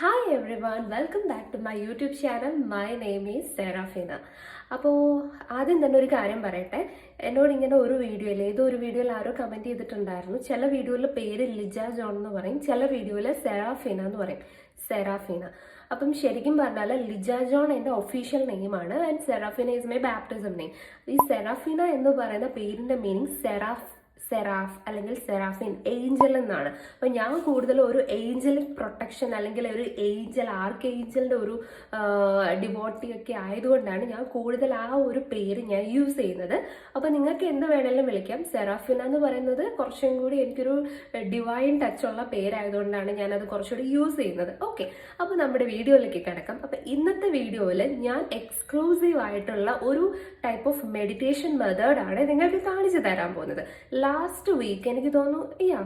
Hi everyone welcome back to my YouTube channel my name is Serafina അപ്പോൾ ആദ്യം തന്നെ ഒരു കാര്യം പറയട്ടെ. എന്നോട് ഇങ്ങനെ ഒരു വീഡിയോയിൽ ഏതോ ഒരു വീഡിയോയിൽ ആരോ കമന്റ് ചെയ്തിട്ടുണ്ടായിരുന്നു. ചില വീഡിയോയിൽ പേര് ലിജ ജോൺ എന്ന് പറയും. ചില വീഡിയോയിൽ സെറാഫീന എന്ന് പറയും. സെറാഫീന അപ്പം ശരിക്കും പറഞ്ഞാൽ ലിജ ജോൺ എന്റെ official നെയിമാണ് and Serafina is my baptism name ഈ സെറാഫീന എന്ന് പറയുന്ന പേരിന്റെ മീനിങ് സെറാഫ് സെറാഫ് അല്ലെങ്കിൽ സെറാഫിൻ ഏഞ്ചൽ എന്നാണ്. അപ്പൊ ഞാൻ കൂടുതൽ ഒരു ഏഞ്ചലിക് പ്രൊട്ടക്ഷൻ അല്ലെങ്കിൽ ഒരു ഏഞ്ചൽ ആർക്ക് ഏഞ്ചലിന്റെ ഒരു ഡിവോട്ടി ഒക്കെ ആയതുകൊണ്ടാണ് ഞാൻ കൂടുതൽ ആ ഒരു പേര് ഞാൻ യൂസ് ചെയ്യുന്നത്. അപ്പൊ നിങ്ങൾക്ക് എന്ത് വേണമെങ്കിലും വിളിക്കാം. സെറാഫിന എന്ന് പറയുന്നത് കുറച്ചും കൂടി എനിക്കൊരു ഡിവൈൻ ടച്ച് ഉള്ള പേരായതുകൊണ്ടാണ് ഞാൻ അത് കുറച്ചുകൂടി യൂസ് ചെയ്യുന്നത്. ഓക്കെ അപ്പൊ നമ്മുടെ വീഡിയോയിലേക്ക് കിടക്കാം. അപ്പൊ ഇന്നത്തെ വീഡിയോയിൽ ഞാൻ എക്സ്ക്ലൂസീവ് ആയിട്ടുള്ള ഒരു ടൈപ്പ് ഓഫ് മെഡിറ്റേഷൻ മെത്തേഡാണ് നിങ്ങൾക്ക് കാണിച്ചു തരാൻ പോകുന്നത്. ലാസ്റ്റ് വീക്ക് എനിക്ക് തോന്നുന്നു യാ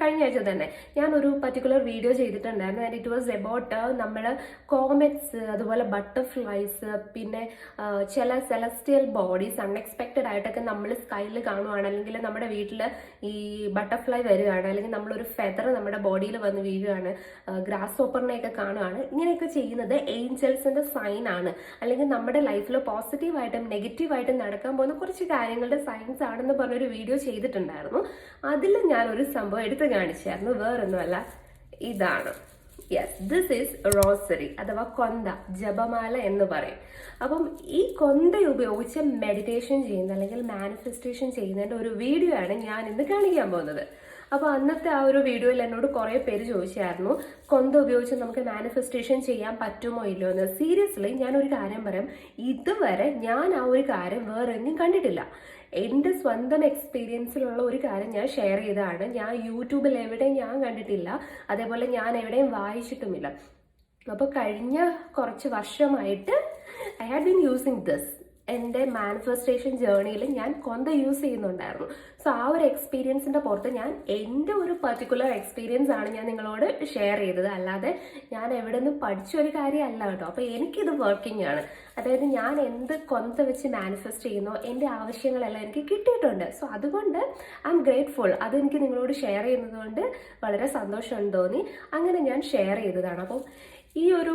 കഴിഞ്ഞ ആഴ്ച തന്നെ ഞാൻ ഒരു പർട്ടിക്കുലർ വീഡിയോ ചെയ്തിട്ടുണ്ടായിരുന്നു ആൻഡ് ഇറ്റ് വാസ് എബൌട്ട് നമ്മൾ കോമെറ്റ്സ് അതുപോലെ ബട്ടർഫ്ലൈസ് പിന്നെ ചില സെലസ്റ്റിയൽ ബോഡീസ് അൺഎക്സ്പെക്റ്റഡ് ആയിട്ടൊക്കെ നമ്മൾ സ്കൈയിൽ കാണുവാണ്. അല്ലെങ്കിൽ നമ്മുടെ വീട്ടിൽ ഈ ബട്ടർഫ്ലൈ വരികയാണ്. അല്ലെങ്കിൽ നമ്മളൊരു ഫെദർ നമ്മുടെ ബോഡിയിൽ വന്ന് വീഴുകയാണ്. ഗ്രാസ് ഓപ്പറിനെയൊക്കെ കാണുവാണ്. ഇങ്ങനെയൊക്കെ ചെയ്യുന്നത് ഏഞ്ചൽസിന്റെ സൈൻ ആണ്. അല്ലെങ്കിൽ നമ്മുടെ ലൈഫിൽ പോസിറ്റീവായിട്ടും നെഗറ്റീവായിട്ടും നടക്കാൻ പോകുന്ന കുറച്ച് കാര്യങ്ങളുടെ സൈൻസ് ആണെന്ന് പറഞ്ഞൊരു വീഡിയോ ചെയ്തിട്ടുണ്ടായിരുന്നു അതിൽ ഞാൻ ഒരു സംഭവം എടുത്തു കാണിച്ചായിരുന്നു. വേറൊന്നുമല്ല. ഇതാണ്. യെസ് ദിസ് ഈസ് റോസറി അഥവാ കൊന്ത ജപമാല എന്ന് പറയും. അപ്പം ഈ കൊന്ത ഉപയോഗിച്ച് മെഡിറ്റേഷൻ ചെയ്യുന്ന അല്ലെങ്കിൽ മാനിഫെസ്റ്റേഷൻ ചെയ്യുന്നതിന്റെ ഒരു വീഡിയോ ആണ് ഞാൻ ഇന്ന് കാണിക്കാൻ പോകുന്നത്. അപ്പോൾ അന്നത്തെ ആ ഒരു വീഡിയോയിൽ എന്നോട് കുറേ പേര് ചോദിച്ചായിരുന്നു കൊന്ത ഉപയോഗിച്ച് നമുക്ക് മാനിഫെസ്റ്റേഷൻ ചെയ്യാൻ പറ്റുമോ ഇല്ലയോ? എന്ന്. സീരിയസ്ലി ഞാൻ ഒരു കാര്യം പറയാം. ഇതുവരെ ഞാൻ ആ ഒരു കാര്യം വേറെ എങ്ങും കണ്ടിട്ടില്ല. എന്റെ സ്വന്തം എക്സ്പീരിയൻസിലുള്ള ഒരു കാര്യം ഞാൻ ഷെയർ ചെയ്തതാണ്. ഞാൻ യൂട്യൂബിൽ എവിടെയും ഞാൻ കണ്ടിട്ടില്ല. അതേപോലെ ഞാൻ എവിടെയും വായിച്ചിട്ടുമില്ല. അപ്പോൾ കഴിഞ്ഞ കുറച്ച് വർഷമായിട്ട് I had been using this എന്റെ മാനിഫെസ്റ്റേഷൻ ജേർണിയിൽ ഞാൻ കൊന്ത യൂസ് ചെയ്യുന്നുണ്ടായിരുന്നു. സോ ആ ഒരു എക്സ്പീരിയൻസിന്റെ പുറത്ത് ഞാൻ എന്റെ ഒരു പർട്ടിക്കുലർ എക്സ്പീരിയൻസ് ആണ് ഞാൻ നിങ്ങളോട് ഷെയർ ചെയ്തത്. അല്ലാതെ ഞാൻ എവിടെ നിന്ന് പഠിച്ച ഒരു കാര്യമല്ല കേട്ടോ. അപ്പോൾ എനിക്കിത് വർക്കിംഗ് ആണ്. അതായത് ഞാൻ എന്ത് കൊന്ത വെച്ച് മാനിഫെസ്റ്റ് ചെയ്യുന്നോ എന്റെ ആവശ്യങ്ങളെല്ലാം എനിക്ക് കിട്ടിയിട്ടുണ്ട്. സോ അതുകൊണ്ട് ഐ എം ഗ്രേറ്റ്ഫുൾ അതെനിക്ക് നിങ്ങളോട് ഷെയർ ചെയ്യുന്നത് കൊണ്ട് വളരെ സന്തോഷം തോന്നി. അങ്ങനെ ഞാൻ ഷെയർ ചെയ്തതാണ്. അപ്പം ഈ ഒരു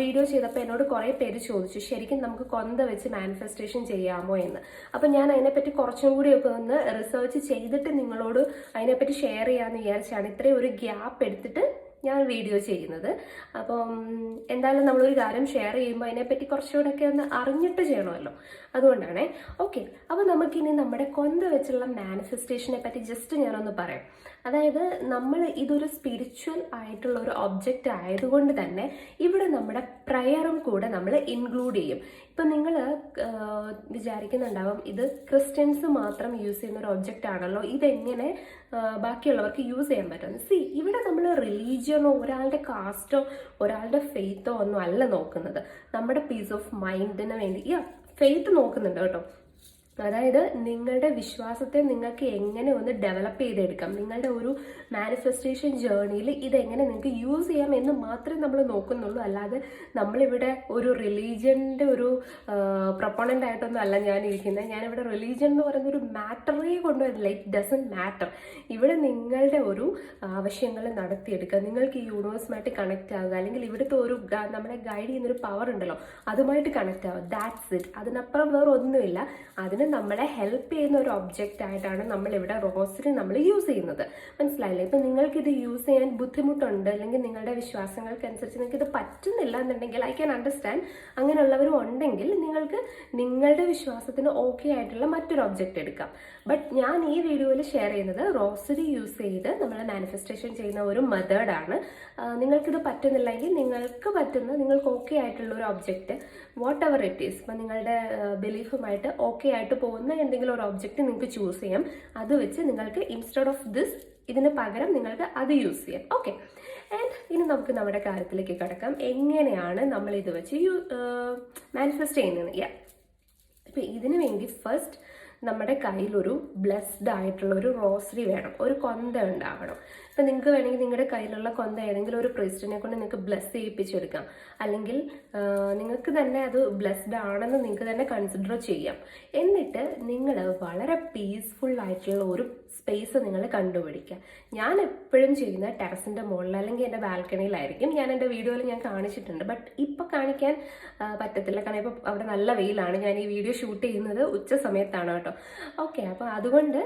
വീഡിയോ ചെയ്തപ്പോൾ എന്നോട് കുറേ പേര് ചോദിച്ചു ശരിക്കും നമുക്ക് കൊന്ത വെച്ച് മാനിഫെസ്റ്റേഷൻ ചെയ്യാമോ എന്ന്? അപ്പം ഞാൻ അതിനെപ്പറ്റി കുറച്ചും കൂടിയൊക്കെ ഒന്ന് റിസർച്ച് ചെയ്തിട്ട് നിങ്ങളോട് അതിനെപ്പറ്റി ഷെയർ ചെയ്യാമെന്ന് വിചാരിച്ചാണ് ഇത്രയും ഒരു ഗ്യാപ്പ് എടുത്തിട്ട് ഞാൻ വീഡിയോ ചെയ്യുന്നത്. അപ്പം എന്തായാലും നമ്മളൊരു കാര്യം ഷെയർ ചെയ്യുമ്പോൾ അതിനെപ്പറ്റി കുറച്ചുകൂടെ ഒക്കെ ഒന്ന് അറിഞ്ഞിട്ട് ചെയ്യണമല്ലോ. അതുകൊണ്ടാണേ. ഓക്കെ അപ്പോൾ നമുക്കിനി നമ്മുടെ കൊന്ത വെച്ചുള്ള മാനിഫെസ്റ്റേഷനെ പറ്റി ജസ്റ്റ് ഞാനൊന്ന് പറയാം. അതായത് നമ്മൾ ഇതൊരു സ്പിരിച്വൽ ആയിട്ടുള്ള ഒരു ഒബ്ജക്റ്റ് ആയതുകൊണ്ട് തന്നെ ഇവിടെ നമ്മുടെ പ്രയറും കൂടെ നമ്മൾ ഇൻക്ലൂഡ് ചെയ്യും. ഇപ്പം നിങ്ങൾ വിചാരിക്കുന്നുണ്ടാവും ഇത് ക്രിസ്ത്യൻസ് മാത്രം യൂസ് ചെയ്യുന്ന ഒരു ഒബ്ജക്റ്റ് ആണല്ലോ. ഇതെങ്ങനെ ബാക്കിയുള്ളവർക്ക് യൂസ് ചെയ്യാൻ പറ്റും സി ഇവിടെ നമ്മൾ റിലീജിയനോ ഒരാളുടെ കാസ്റ്റോ ഒരാളുടെ ഫെയ്ത്തോ ഒന്നും അല്ല നോക്കുന്നത്. നമ്മുടെ പീസ് ഓഫ് മൈൻഡിന് വേണ്ടി. യാ ഫെയ്ത്ത് നോക്കുന്നുണ്ട് കേട്ടോ. അതായത് നിങ്ങളുടെ വിശ്വാസത്തെ നിങ്ങൾക്ക് എങ്ങനെ ഒന്ന് ഡെവലപ്പ് ചെയ്തെടുക്കാം? നിങ്ങളുടെ ഒരു മാനിഫെസ്റ്റേഷൻ ജേർണിയിൽ ഇതെങ്ങനെ നിങ്ങൾക്ക് യൂസ് ചെയ്യാം എന്ന് മാത്രമേ നമ്മൾ നോക്കുന്നുള്ളൂ. അല്ലാതെ നമ്മളിവിടെ ഒരു റിലീജിയന്റെ ഒരു പ്രൊപ്പണന്റ് ആയിട്ടൊന്നും അല്ല ഞാൻ ഇരിക്കുന്നത് ഞാനിവിടെ റിലീജിയൻ എന്ന് പറയുന്ന ഒരു മാറ്ററേ കൊണ്ടുവരില്ല ഇറ്റ് ഡസൻ മാറ്റർ ഇവിടെ നിങ്ങളുടെ ഒരു ആവശ്യങ്ങൾ നടത്തിയെടുക്കുക. നിങ്ങൾക്ക് ഈ യൂണിവേഴ്സുമായിട്ട് കണക്റ്റ് ആവുക. അല്ലെങ്കിൽ ഇവിടുത്തെ ഒരു നമ്മളെ ഗൈഡ് ചെയ്യുന്നൊരു പവർ ഉണ്ടല്ലോ. അതുമായിട്ട് കണക്റ്റ് ആവുക. ദാറ്റ്സ് ഇറ്റ് അതിനപ്പുറം വേറെ ഒന്നുമില്ല അതിന് നമ്മളെ ഹെൽപ്പ് ചെയ്യുന്ന ഒരു ഒബ്ജക്റ്റ് ആയിട്ടാണ് നമ്മൾ ഇവിടെ റോസിന് നമ്മൾ യൂസ് ചെയ്യുന്നത്. മനസ്സിലായില്ലേ? ഇപ്പം നിങ്ങൾക്ക് ഇത് യൂസ് ചെയ്യാൻ ബുദ്ധിമുട്ടുണ്ട് അല്ലെങ്കിൽ നിങ്ങളുടെ വിശ്വാസങ്ങൾക്കനുസരിച്ച് നിങ്ങൾക്ക് ഇത് പറ്റുന്നില്ല എന്നുണ്ടെങ്കിൽ ഐ ക്യാൻ അണ്ടർസ്റ്റാൻഡ് അങ്ങനെയുള്ളവരും ഉണ്ടെങ്കിൽ നിങ്ങൾക്ക് നിങ്ങളുടെ വിശ്വാസത്തിന് ഓക്കെ ആയിട്ടുള്ള മറ്റൊരു ഒബ്ജക്റ്റ് എടുക്കാം. ബട്ട് ഞാൻ ഈ വീഡിയോയിൽ ഷെയർ ചെയ്യുന്നത് റോസറി യൂസ് ചെയ്ത് നമ്മൾ മാനിഫെസ്റ്റേഷൻ ചെയ്യുന്ന ഒരു മെത്തേഡാണ് നിങ്ങൾക്കിത് പറ്റുന്നില്ലെങ്കിൽ നിങ്ങൾക്ക് പറ്റുന്ന നിങ്ങൾക്ക് ഓക്കെ ആയിട്ടുള്ള ഒരു object whatever it is ഇപ്പം നിങ്ങളുടെ ബിലീഫുമായിട്ട് ഓക്കെ ആയിട്ട് പോകുന്ന എന്തെങ്കിലും ഒരു ഒബ്ജക്റ്റ് നിങ്ങൾക്ക് ചൂസ് ചെയ്യാം. അത് വെച്ച് നിങ്ങൾക്ക് ഇൻസ്റ്റെഡ് ഓഫ് ദിസ് ഇതിന് പകരം നിങ്ങൾക്ക് അത് യൂസ് ചെയ്യാം. ഓക്കെ ആൻഡ് ഇനി നമുക്ക് നമ്മുടെ കാര്യത്തിലേക്ക് കിടക്കാം. എങ്ങനെയാണ് നമ്മൾ ഇത് വെച്ച് യൂ മാനിഫെസ്റ്റ് ചെയ്യുന്നത്? യാ ഇപ്പം ഇതിനു വേണ്ടി ഫസ്റ്റ് നമ്മുടെ കയ്യിലൊരു ബ്ലെസ്ഡ് ആയിട്ടുള്ള ഒരു റോസറി വേണം. ഒരു കൊന്ത ഉണ്ടാവണം. ഇപ്പം നിങ്ങൾക്ക് വേണമെങ്കിൽ നിങ്ങളുടെ കയ്യിലുള്ള കൊന്ത ഏതെങ്കിലും ഒരു പ്രിസ്റ്റിനെ കൊണ്ട് നിങ്ങൾക്ക് ബ്ലെസ് ചെയ്യിപ്പിച്ചെടുക്കാം. അല്ലെങ്കിൽ നിങ്ങൾക്ക് തന്നെ അത് ബ്ലെസ്ഡ് ആണെന്ന് നിങ്ങൾക്ക് തന്നെ കൺസിഡർ ചെയ്യാം. എന്നിട്ട് നിങ്ങൾ വളരെ പീസ്ഫുൾ ആയിട്ടുള്ള ഒരു സ്പേസ് നിങ്ങൾ കണ്ടുപിടിക്കുക. ഞാൻ എപ്പോഴും ചെയ്യുന്ന ടെറസിന്റെ മുകളിൽ അല്ലെങ്കിൽ എന്റെ ബാൽക്കണിയിലായിരിക്കും ഞാൻ എന്റെ വീഡിയോയിൽ ഞാൻ കാണിച്ചിട്ടുണ്ട്. ബട്ട് ഇപ്പോൾ കാണിക്കാൻ പറ്റത്തില്ല. കാരണം ഇപ്പോൾ അവിടെ നല്ല വെയിലാണ്. ഞാൻ ഈ വീഡിയോ ഷൂട്ട് ചെയ്യുന്നത് ഉച്ച സമയത്താണ് കേട്ടോ. ഓക്കെ അപ്പോൾ അതുകൊണ്ട്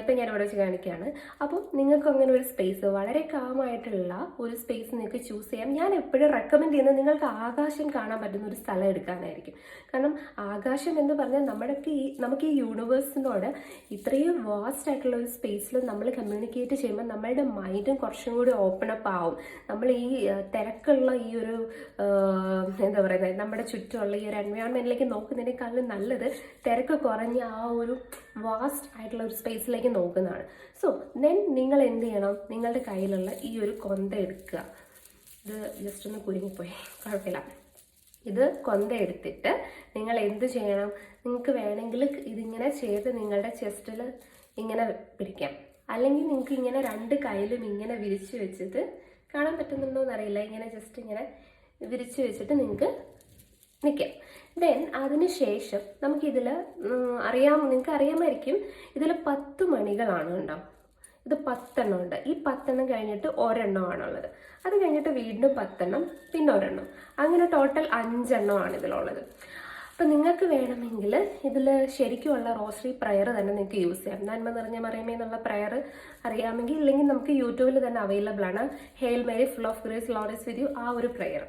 ഇപ്പം ഞാൻ ഇവിടെ വെച്ച് കാണിക്കുകയാണ്. അപ്പോൾ നിങ്ങൾക്ക് അങ്ങനെ ഒരു സ്പേസ് വളരെ കാമായിട്ടുള്ള ഒരു സ്പേസ് നിങ്ങൾക്ക് ചൂസ് ചെയ്യാം. ഞാൻ എപ്പോഴും റെക്കമെൻഡ് ചെയ്യുന്നത് നിങ്ങൾക്ക് ആകാശം കാണാൻ പറ്റുന്ന ഒരു സ്ഥലം എടുക്കാനായിരിക്കും. കാരണം ആകാശം എന്ന് പറഞ്ഞാൽ നമ്മുടെ ഈ നമുക്ക് ഈ യൂണിവേഴ്സിനോട് ഇത്രയും വാസ്റ്റ് ആയിട്ടുള്ള ഒരു സ്പേസിൽ നമ്മൾ കമ്മ്യൂണിക്കേറ്റ് ചെയ്യുമ്പോൾ നമ്മളുടെ മൈൻഡും കുറച്ചും കൂടി ഓപ്പൺ അപ്പ് ആവും. നമ്മൾ ഈ തിരക്കുള്ള ഈ ഒരു എന്താ പറയുന്നത് നമ്മുടെ ചുറ്റുമുള്ള ഈ ഒരു എൻവയോൺമെന്റിലേക്ക് നോക്കുന്നതിനേക്കാളും നല്ലത് തിരക്ക് കുറഞ്ഞ ആ ഒരു വാസ്റ്റ് ആയിട്ടുള്ള ഒരു സ്പേസിലേക്ക് നോക്കുന്നതാണ്. സോ ദെൻ നിങ്ങൾ എന്ത് ചെയ്യണം? നിങ്ങളുടെ കയ്യിലുള്ള ഈ ഒരു കൊന്ത എടുക്കുക. ഇത് ജസ്റ്റ് ഒന്ന് കുരുങ്ങിപ്പോയി. കുഴപ്പമില്ല. ഇത് കൊന്ത എടുത്തിട്ട് നിങ്ങൾ എന്ത് ചെയ്യണം? നിങ്ങൾക്ക് വേണമെങ്കിൽ ഇതിങ്ങനെ ചെയ്ത് നിങ്ങളുടെ ചെസ്റ്റിൽ ഇങ്ങനെ പിടിക്കാം. അല്ലെങ്കിൽ നിങ്ങൾക്ക് ഇങ്ങനെ രണ്ട് കയ്യിലും ഇങ്ങനെ വിരിച്ചു വെച്ചിട്ട് കാണാൻ പറ്റുന്നുണ്ടോ എന്നറിയില്ല ഇങ്ങനെ ജസ്റ്റ് ഇങ്ങനെ വിരിച്ച് വെച്ചിട്ട് നിങ്ങൾക്ക് നിൽക്കാം ദെൻ അതിനുശേഷം നമുക്കിതിൽ അറിയാം നിങ്ങൾക്ക് അറിയാമായിരിക്കും ഇതിൽ പത്ത് മണികളാണ് ഉണ്ടാവും ഇത് പത്തെണ്ണം ഉണ്ട്. ഈ പത്തെണ്ണം കഴിഞ്ഞിട്ട് ഒരെണ്ണമാണുള്ളത്. അത് കഴിഞ്ഞിട്ട് വീണ്ടും പത്തെണ്ണം പിന്നെ ഒരെണ്ണം. അങ്ങനെ ടോട്ടൽ അഞ്ചെണ്ണമാണ് ഇതിലുള്ളത്. അപ്പം നിങ്ങൾക്ക് വേണമെങ്കിൽ ഇതിൽ ശരിക്കുമുള്ള റോസറി പ്രയർ തന്നെ നിങ്ങൾക്ക് യൂസ് ചെയ്യാം. നന്മ നിറഞ്ഞ മറിയമേ എന്നുള്ള പ്രയർ അറിയാമെങ്കിൽ ഇല്ലെങ്കിൽ നമുക്ക് യൂട്യൂബിൽ തന്നെ അവൈലബിൾ ആണ്. Hail Mary full of grace ലോറിസ് with ആ ഒരു പ്രയർ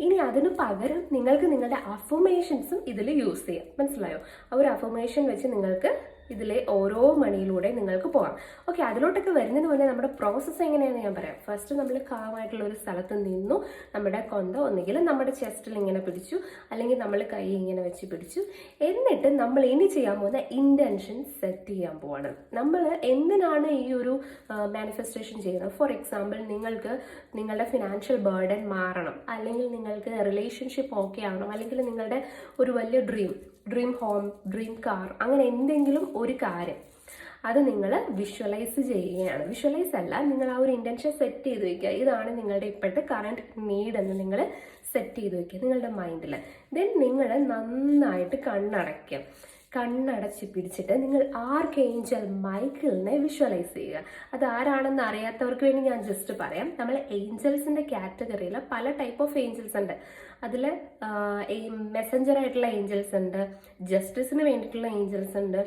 ഇനി അതിന് പകരം നിങ്ങൾക്ക് നിങ്ങളുടെ അഫർമേഷൻസും ഇതിൽ യൂസ് ചെയ്യാം. മനസ്സിലായോ? ആ ഒരു അഫർമേഷൻ വെച്ച് നിങ്ങൾക്ക് ഇതിലെ ഓരോ മണിയിലൂടെ നിങ്ങൾക്ക് പോകാം. ഓക്കെ അതിലോട്ടൊക്കെ വരുന്നതിന് മുന്നേ നമ്മുടെ പ്രോസസ്സ് എങ്ങനെയാണെന്ന് ഞാൻ പറയാം. ഫസ്റ്റ് നമ്മൾ കാമായിട്ടുള്ള ഒരു സ്ഥലത്ത് നിന്നു. നമ്മുടെ കൊന്ത ഒന്നുകിൽ നമ്മുടെ ചെസ്റ്റിൽ ഇങ്ങനെ പിടിച്ചു. അല്ലെങ്കിൽ നമ്മൾ കൈ ഇങ്ങനെ വെച്ച് പിടിച്ചു. എന്നിട്ട് നമ്മൾ ഇനി ചെയ്യാൻ പോകുന്ന ഇന്റൻഷൻ സെറ്റ് ചെയ്യാൻ പോവാണ്. നമ്മൾ എന്തിനാണ് ഈ ഒരു മാനിഫെസ്റ്റേഷൻ ചെയ്യുന്നത്? ഫോർ എക്സാമ്പിൾ നിങ്ങൾക്ക് നിങ്ങളുടെ ഫിനാൻഷ്യൽ ബേർഡൻ മാറണം. അല്ലെങ്കിൽ നിങ്ങൾക്ക് റിലേഷൻഷിപ്പ് ഓക്കെ ആവണം. അല്ലെങ്കിൽ നിങ്ങളുടെ ഒരു വലിയ dream dream home dream car അങ്ങനെ എന്തെങ്കിലും ഒരു കാര്യം അത് നിങ്ങൾ വിഷ്വലൈസ് ചെയ്യുകയാണ്. വിഷ്വലൈസ് അല്ല നിങ്ങൾ ആ ഒരു ഇന്റൻഷൻ സെറ്റ് ചെയ്ത് വയ്ക്കുക ഇതാണ് നിങ്ങളുടെ ഇപ്പോഴത്തെ കറണ്ട് നീഡ് എന്ന് നിങ്ങൾ സെറ്റ് ചെയ്ത് വയ്ക്കുക നിങ്ങളുടെ മൈൻഡിൽ ദെൻ നിങ്ങൾ നന്നായിട്ട് കണ്ണടയ്ക്കുക. കണ്ണടച്ച് പിടിച്ചിട്ട് നിങ്ങൾ ആർക്ക് ഏഞ്ചൽ മൈക്കിളിനെ വിഷ്വലൈസ് ചെയ്യുക? അത് ആരാണെന്ന് അറിയാത്തവർക്ക് വേണ്ടി ഞാൻ ജസ്റ്റ് പറയാം. നമ്മൾ ഏഞ്ചൽസിന്റെ കാറ്റഗറിയിൽ പല ടൈപ്പ് ഓഫ് ഏഞ്ചൽസ് ഉണ്ട്. അതിൽ മെസ്സഞ്ചർ ആയിട്ടുള്ള ഏഞ്ചൽസ് ഉണ്ട് ജസ്റ്റിസിന് വേണ്ടിയിട്ടുള്ള ഏഞ്ചൽസ് ഉണ്ട്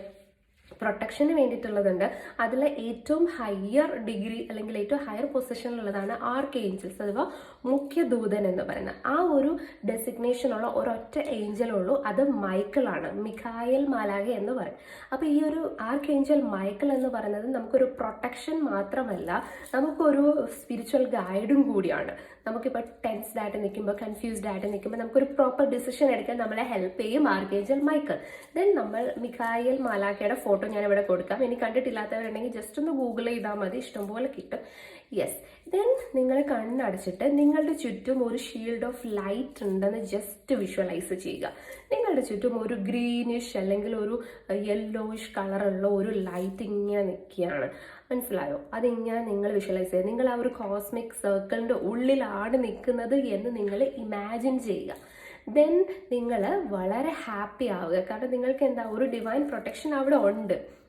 പ്രൊട്ടക്ഷന് വേണ്ടിയിട്ടുള്ളതുണ്ട്. അതിൽ ഏറ്റവും ഹയർ ഡിഗ്രി അല്ലെങ്കിൽ ഏറ്റവും ഹയർ പൊസിഷനിലുള്ളതാണ് ആർക്ക് ഏഞ്ചൽസ് അഥവാ മുഖ്യ ദൂതൻ എന്ന് പറയുന്നത്. ആ ഒരു ഡെസിഗ്നേഷനുള്ള ഒരൊറ്റ ഏഞ്ചലുള്ളൂ അത് മൈക്കിളാണ് മിഖായൽ മാലാഗ എന്ന് പറയും. അപ്പോൾ ഈ ഒരു ആർക്ക് ഏഞ്ചൽ മൈക്കിൾ എന്ന് പറയുന്നത് നമുക്കൊരു പ്രൊട്ടക്ഷൻ മാത്രമല്ല നമുക്കൊരു സ്പിരിച്വൽ ഗൈഡും കൂടിയാണ്. നമുക്കിപ്പോൾ ടെൻസ്ഡ് ആയിട്ട് നിൽക്കുമ്പോൾ കൺഫ്യൂസ്ഡ് ആയിട്ട് നിൽക്കുമ്പോൾ നമുക്കൊരു പ്രോപ്പർ ഡിസിഷൻ എടുക്കാൻ നമ്മളെ ഹെൽപ്പ് ചെയ്യും ആർക്കേഞ്ചൽ മൈക്കൽ ദെൻ നമ്മൾ മിഖായൽ മാലാക്കയുടെ ഫോട്ടോ ഞാൻ ഇവിടെ കൊടുക്കാം. ഇനി കണ്ടിട്ടില്ലാത്തവരുണ്ടെങ്കിൽ ജസ്റ്റ് ഒന്ന് ഗൂഗിൾ ചെയ്താൽ മതി. ഇഷ്ടംപോലെ കിട്ടും. യെസ് ദെൻ നിങ്ങൾ കണ്ണടച്ചിട്ട് നിങ്ങളുടെ ചുറ്റും ഒരു ഷീൽഡ് ഓഫ് ലൈറ്റ് ഉണ്ടെന്ന് ജസ്റ്റ് വിഷ്വലൈസ് ചെയ്യുക. നിങ്ങളുടെ ചുറ്റും ഒരു ഗ്രീനിഷ് അല്ലെങ്കിൽ ഒരു യെല്ലോയിഷ് കളറുള്ള ഒരു ലൈറ്റ് ഇങ്ങനെ നിൽക്കുകയാണ്. മനസ്സിലായോ? അതിങ്ങനെ നിങ്ങൾ വിഷ്വലൈസ് ചെയ്യുക. നിങ്ങൾ ആ ഒരു കോസ്മിക് സർക്കിളിന്റെ ഉള്ളിലാണ് നിൽക്കുന്നത് എന്ന് നിങ്ങൾ ഇമാജിൻ ചെയ്യുക. ദെൻ നിങ്ങൾ വളരെ ഹാപ്പി ആവുക. കാരണം നിങ്ങൾക്ക് എന്താ? ഒരു ഡിവൈൻ പ്രൊട്ടക്ഷൻ അവിടെ ഉണ്ട്.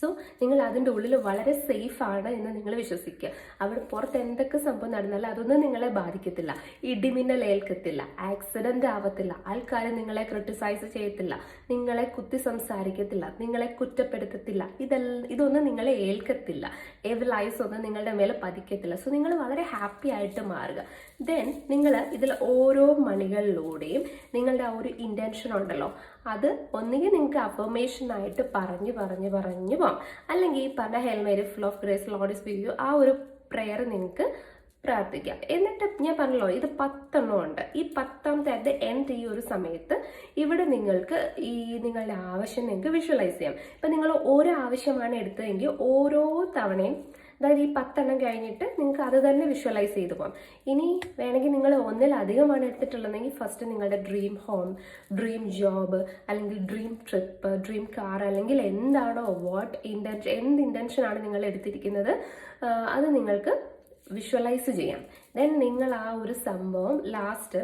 സോ നിങ്ങൾ അതിന്റെ ഉള്ളിൽ വളരെ സേഫ് ആണ് എന്ന് നിങ്ങൾ വിശ്വസിക്കുക. അവിടെ പുറത്ത് എന്തൊക്കെ സംഭവം നടന്നാലും അതൊന്നും നിങ്ങളെ ബാധിക്കത്തില്ല. ഇടിമിന്നൽ ഏൽക്കത്തില്ല ആക്സിഡന്റ് ആവത്തില്ല. ആൾക്കാർ നിങ്ങളെ ക്രിട്ടിസൈസ് ചെയ്യത്തില്ല. നിങ്ങളെ കുത്തി സംസാരിക്കത്തില്ല. നിങ്ങളെ കുറ്റപ്പെടുത്തത്തില്ല. ഇതെല്ലാം ഇതൊന്നും നിങ്ങളെ ഏൽക്കത്തില്ല. എവർ ലൈസ് ഒന്നും നിങ്ങളുടെ മേലെ പതിക്കത്തില്ല. സോ നിങ്ങൾ വളരെ ഹാപ്പി ആയിട്ട് മാറുക. ദെൻ നിങ്ങൾ ഇതിൽ ഓരോ മണികളിലൂടെയും നിങ്ങളുടെ ആ ഒരു ഇന്റൻഷൻ ഉണ്ടല്ലോ. അത് ഒന്നുകിൽ നിങ്ങൾക്ക് അഫർമേഷൻ ആയിട്ട് പറഞ്ഞു പറഞ്ഞു പറഞ്ഞു പോകാം. അല്ലെങ്കിൽ ഈ പറഞ്ഞ Hail Mary full of grace ലോഡിസ് video ആ ഒരു പ്രെയർ നിങ്ങൾക്ക് പ്രാർത്ഥിക്കാം. എന്നിട്ട് ഞാൻ പറഞ്ഞല്ലോ ഇത് പത്തെണ്ണം ഉണ്ട്. ഈ പത്താമത്തെ അത് എൻഡ് ഈ ഒരു സമയത്ത് ഇവിടെ നിങ്ങൾക്ക് ഈ നിങ്ങളുടെ ആവശ്യം നിങ്ങൾക്ക് വിഷ്വലൈസ് ചെയ്യാം. ഇപ്പം നിങ്ങൾ ഓരോ ആവശ്യമാണ് എടുത്തതെങ്കിൽ ഓരോ തവണയും അതായത് ഈ പത്തെണ്ണം കഴിഞ്ഞിട്ട് നിങ്ങൾക്ക് അത് തന്നെ വിഷ്വലൈസ് ചെയ്ത് പോകാം ഇനി വേണമെങ്കിൽ നിങ്ങൾ ഒന്നിലധികമാണ് എടുത്തിട്ടുള്ളതെങ്കിൽ ഫസ്റ്റ് നിങ്ങളുടെ ഡ്രീം ഹോം ഡ്രീം ജോബ് അല്ലെങ്കിൽ ഡ്രീം ട്രിപ്പ് ഡ്രീം കാർ അല്ലെങ്കിൽ എന്താണോ വാട്ട് ഇന്റൻഷൻ എന്ത് ഇന്റൻഷനാണ് നിങ്ങൾ എടുത്തിരിക്കുന്നത് അത് നിങ്ങൾക്ക് വിഷ്വലൈസ് ചെയ്യാം. ദെൻ നിങ്ങൾ ആ ഒരു സംഭവം ലാസ്റ്റ്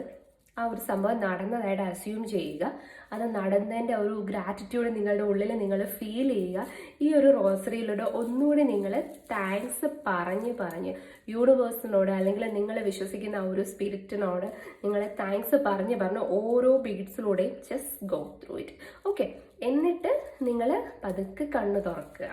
ആ ഒരു സംഭവം നടന്നതായിട്ട് അസ്യൂം ചെയ്യുക. അത് നടന്നതിന്റെ ഒരു ഗ്രാറ്റിറ്റ്യൂഡ് നിങ്ങളുടെ ഉള്ളിൽ നിങ്ങൾ ഫീൽ ചെയ്യുക. ഈ ഒരു റോസറിയിലൂടെ ഒന്നുകൂടി നിങ്ങൾ താങ്ക്സ് പറഞ്ഞ് പറഞ്ഞ് യൂണിവേഴ്സിനോട് അല്ലെങ്കിൽ നിങ്ങൾ വിശ്വസിക്കുന്ന ആ ഒരു സ്പിരിറ്റിനോട് നിങ്ങൾ താങ്ക്സ് പറഞ്ഞ് പറഞ്ഞ് ഓരോ ബീഡ്സിലൂടെയും just go through it okay എന്നിട്ട് നിങ്ങൾ പതുക്കെ കണ്ണ് തുറക്കുക.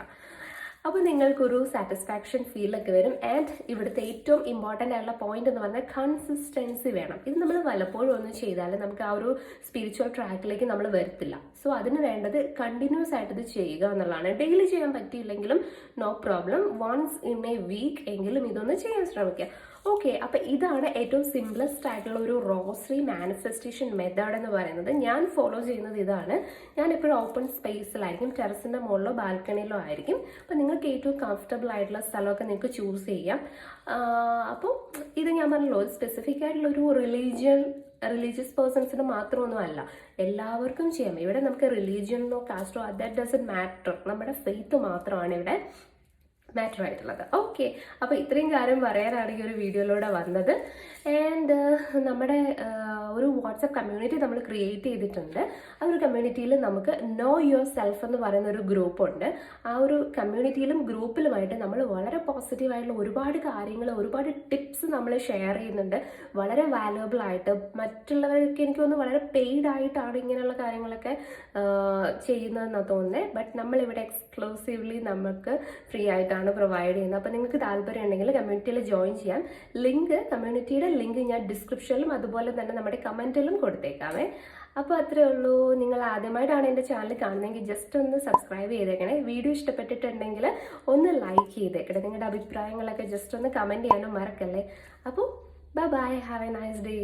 അപ്പോൾ നിങ്ങൾക്കൊരു സാറ്റിസ്ഫാക്ഷൻ ഫീലൊക്കെ വരും. ആൻഡ് ഇവിടുത്തെ ഏറ്റവും ഇമ്പോർട്ടന്റ് ആയിട്ടുള്ള പോയിന്റ് എന്ന് പറഞ്ഞാൽ കൺസിസ്റ്റൻസി വേണം. ഇത് നമ്മൾ വല്ലപ്പോഴും ഒന്നും ചെയ്താൽ നമുക്ക് ആ ഒരു സ്പിരിച്വൽ ട്രാക്കിലേക്ക് നമ്മൾ വരത്തില്ല. സോ അതിന് വേണ്ടത് കണ്ടിന്യൂസ് ആയിട്ട് ഇത് ചെയ്യുക എന്നുള്ളതാണ്. ഡെയിലി ചെയ്യാൻ പറ്റിയില്ലെങ്കിലും no problem once in a week എങ്കിലും ഇതൊന്ന് ചെയ്യാൻ ശ്രമിക്കുക. ഓക്കെ അപ്പൊ ഇതാണ് ഏറ്റവും സിംപ്ലസ്റ്റ് ആയിട്ടുള്ള ഒരു റോസറി മാനിഫെസ്റ്റേഷൻ മെത്തേഡ് എന്ന് പറയുന്നത്. ഞാൻ ഫോളോ ചെയ്യുന്നത് ഇതാണ്. ഞാൻ എപ്പോഴും ഓപ്പൺ സ്പേസിലായിരിക്കും ടെറസിന്റെ മുകളിലോ ബാൽക്കണിയിലോ ആയിരിക്കും. അപ്പൊ നിങ്ങൾക്ക് ഏറ്റവും കംഫർട്ടബിൾ ആയിട്ടുള്ള സ്ഥലമൊക്കെ നിങ്ങൾക്ക് ചൂസ് ചെയ്യാം. അപ്പോൾ ഇത് ഞാൻ പറഞ്ഞല്ലോ സ്പെസിഫിക് ആയിട്ടുള്ള ഒരു റിലീജിയൻ റിലീജിയസ് പേഴ്സൺസിന് മാത്രമൊന്നും അല്ല. എല്ലാവർക്കും ചെയ്യാം. ഇവിടെ നമുക്ക് റിലീജിയനോ കാസ്റ്റോ ദാറ്റ് ഡസൻ മാറ്റർ നമ്മുടെ ഫെയ്ത്ത് മാത്രമാണ് ഇവിടെ മാറ്റർ ആയിട്ടുള്ളത് ഓക്കെ അപ്പോൾ ഇത്രയും കാര്യം പറയാനാണ് ഈ ഒരു വീഡിയോയിലൂടെ വന്നത്. ആൻഡ് നമ്മുടെ ഒരു വാട്സപ്പ് കമ്മ്യൂണിറ്റി നമ്മൾ ക്രിയേറ്റ് ചെയ്തിട്ടുണ്ട്. ആ ഒരു കമ്മ്യൂണിറ്റിയിൽ നമുക്ക് നോ യുവർ സെൽഫ് എന്ന് പറയുന്ന ഒരു ഗ്രൂപ്പ് ഉണ്ട്. ആ ഒരു കമ്മ്യൂണിറ്റിയിലും ഗ്രൂപ്പിലുമായിട്ട് നമ്മൾ വളരെ പോസിറ്റീവായിട്ടുള്ള ഒരുപാട് കാര്യങ്ങൾ ഒരുപാട് ടിപ്സ് നമ്മൾ ഷെയർ ചെയ്യുന്നുണ്ട്. വളരെ വാല്യുബിൾ ആയിട്ട് മറ്റുള്ളവർക്ക് എനിക്ക് തോന്നുന്നു വളരെ പെയ്ഡ് ആയിട്ടാണ് ഇങ്ങനെയുള്ള കാര്യങ്ങളൊക്കെ ചെയ്യുന്നതെന്നാണ് തോന്നുന്നത് ബട്ട് നമ്മളിവിടെ എക്സ്ക്ലൂസീവ്ലി നമുക്ക് ഫ്രീ ആയിട്ടാണ് പ്രൊവൈഡ് ചെയ്യുന്നത്. അപ്പോൾ നിങ്ങൾക്ക് താല്പര്യം ഉണ്ടെങ്കിൽ കമ്മ്യൂണിറ്റിയിൽ ജോയിൻ ചെയ്യാം. ലിങ്ക് കമ്മ്യൂണിറ്റിയുടെ ലിങ്ക് ഞാൻ ഡിസ്ക്രിപ്ഷനിലും അതുപോലെ തന്നെ നമ്മുടെ കമന്റിലും കൊടുത്തേക്കാമേ അപ്പോൾ അത്രേ ഉള്ളൂ. നിങ്ങൾ ആദ്യമായിട്ടാണ് എന്റെ ചാനൽ കാണുന്നതെങ്കിൽ ജസ്റ്റ് ഒന്ന് സബ്സ്ക്രൈബ് ചെയ്തേക്കണേ. വീഡിയോ ഇഷ്ടപ്പെട്ടിട്ടുണ്ടെങ്കിൽ ഒന്ന് ലൈക്ക് ചെയ്തേക്കണേ. നിങ്ങളുടെ അഭിപ്രായങ്ങളൊക്കെ ജസ്റ്റ് ഒന്ന് കമന്റ് ചെയ്യാനും മറക്കല്ലേ. അപ്പോൾ bye bye have a nice day